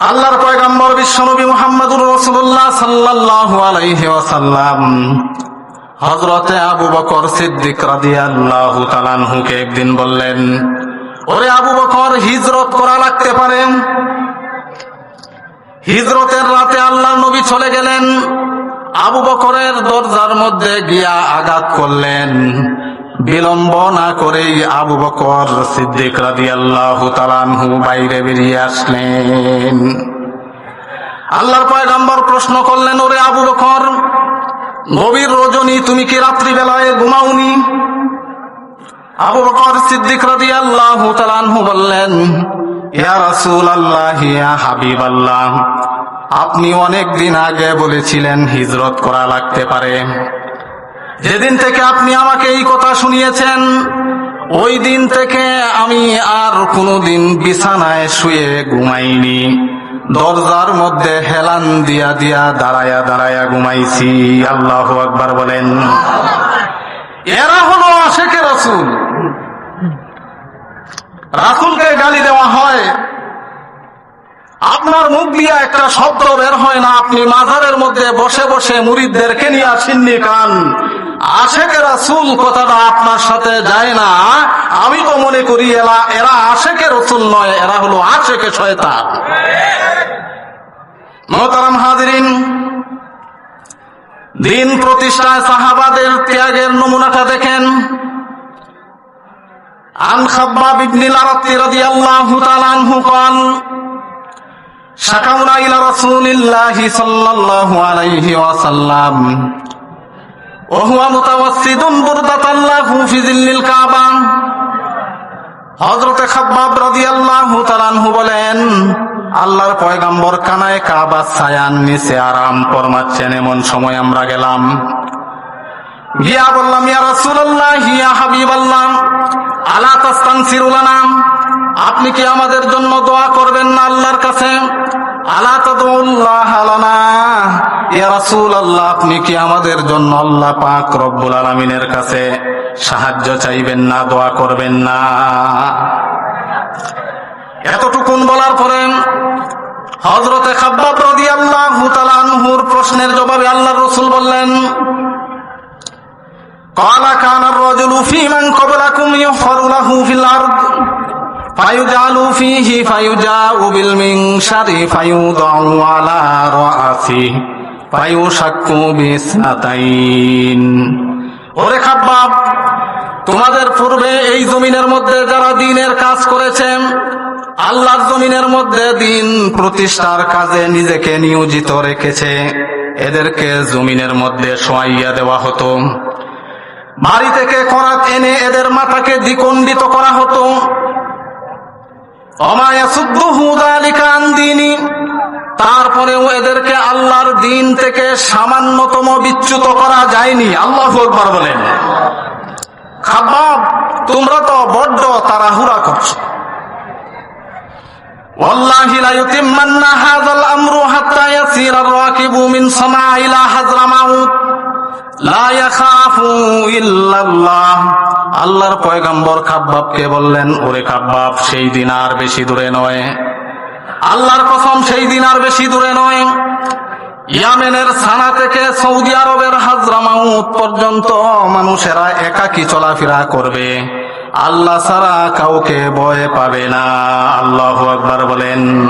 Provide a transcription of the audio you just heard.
আল্লাহর পয়গাম্বর বিশ্বনবী মুহাম্মদুর রসুল্লাহ সাল্লাল্লাহু আলাইহি হযরতে আবু বকর সিদ্দিক রাদিয়াল্লাহু তাআলা আনহুকে একদিন বললেন, ওরে আবু বকর, হিজরত করা লাগতে পারে? হিজরতের রাতে আল্লাহ নবী চলে গেলেন। আবু বকরের দরজার মধ্যে গিয়া আঘাত করলেন। বিলম্ব না করেই আবু বকর সিদ্দিক রাদি আল্লাহ তালানহু বাইরে বেরিয়ে আসলেন। আল্লাহর পয়গাম্বর প্রশ্ন করলেন, ওরে আবু বকর, গভীর রজনী, তুমি কি রাত্রিবেলায় ঘুমাওনি? আবু বকর সিদ্দিক রাদি আল্লাহ তালানহু বললেন, ইয়া রাসূল আল্লাহ ইয়া হাবিব আল্লাহ আপনি অনেক দিন আগে বলেছিলেন হিজরত করা লাগতে পারে। যেদিন থেকে আপনি আমাকে এই কথা শুনিয়েছেন, ওই দিন থেকে আমি আর কোনোদিন বিছানায় শুয়ে ঘুমাইনি। দরজার মধ্যে হেলান দিয়া দিয়া দাঁড়ায়া দাঁড়ায়া ঘুমাইছি। আল্লাহ আকবার বলেন। এরা হলো আশেখে রাসূল। রাসূলকে গালি দেওয়া হয়। আপনার মুখ দিয়া একটা শব্দ বের হয় না, আপনি মাজারের মধ্যে বসে বসে মুরিদদেরকে নিয়ে আসেননি কান। আশেকে রাসুল কথাটা আপনার সাথে যায় না আমি তো মনে করি এরা এরা আশেকে রসুল নয় এরা হলো আশেকে শয়তান মোহতারাম হাজরিন দিন প্রতিষ্ঠায় সাহাবাদের ত্যাগের নমুনাটা দেখেন আন খাব্বাব ইবনিল আরাত্তি রাদিয়াল্লাহু তাআলা আনহু قال شكونا إلى رسول الله صلى الله কাবা। বলেন, আল্লাহর পয়গাম্বর কানায় কাবা সায়ান নিচে আরাম পরমাচ্ছেন এমন সময় আমরা গেলাম। গিয়া বললাম, ইয়া রাসূলুল্লাহ, ইয়া হাবিবাল্লাহ, আলা তাস্তানসিরুলানা আপনি কি আমাদের জন্য দোয়া করবেন না আল্লাহর কাছে? ইয়া রাসূলুল্লাহ আপনি কি আমাদের জন্য আল্লাহ পাক রব্বুল আলামিনের কাছে সাহায্য চাইবেন না দোয়া করবেন না এতটুকুন বলার পরে হজরতে খাব্বাব রাদিয়াল্লাহু তাআলা আনহুর প্রশ্নের জবাবে আল্লাহর রাসূল বললেন قال كان الرجل في من قبلكم يحفر له في الأرض فيجعل فيه فيجاء بالمنشر فيوضع على رأسه পায়ু সাক্কু বিসাতাইন ওরে খাব্বাব, তোমাদের পূর্বে এই জমিনের মধ্যে যারা দিনের কাজ করেছেন, আল্লাহর জমিনের মধ্যে দিন প্রতিষ্ঠার কাজে নিজেকে নিয়োজিত রেখেছে। এদেরকে জমিনের মধ্যে সোয়াইয়া দেওয়া হতো। বাড়ি থেকে করাত এনে এদের মাথাকে দ্বিকণ্ডিত করা হতো। অমায়া শুদ্ধ হুদালিকা দিনী। তারপরেও এদেরকে আল্লাহর দিন থেকে সামান্যতম বিচ্যুত করা যায়নি। আল্লাহ একবার বলেন। খাবাব, তোমরা তো বড্ড তাড়াহুড়া করছ। আল্লাহর পয়গাম্বর খাব্বাবকে বললেন, ওরে খাব্বাব, সেই দিন আর বেশি দূরে নয়। আল্লাহর কসম সেই দিন আর বেশি দূরে নয়। ইয়ামেনের সানা থেকে সৌদি আরবের হাজরামাউত পর্যন্ত মানুষেরা একাকি চলাফেরা করবে। আল্লাহ ছাড়া কাউকে ভয় পাবে না। আল্লাহ একবার বলেন।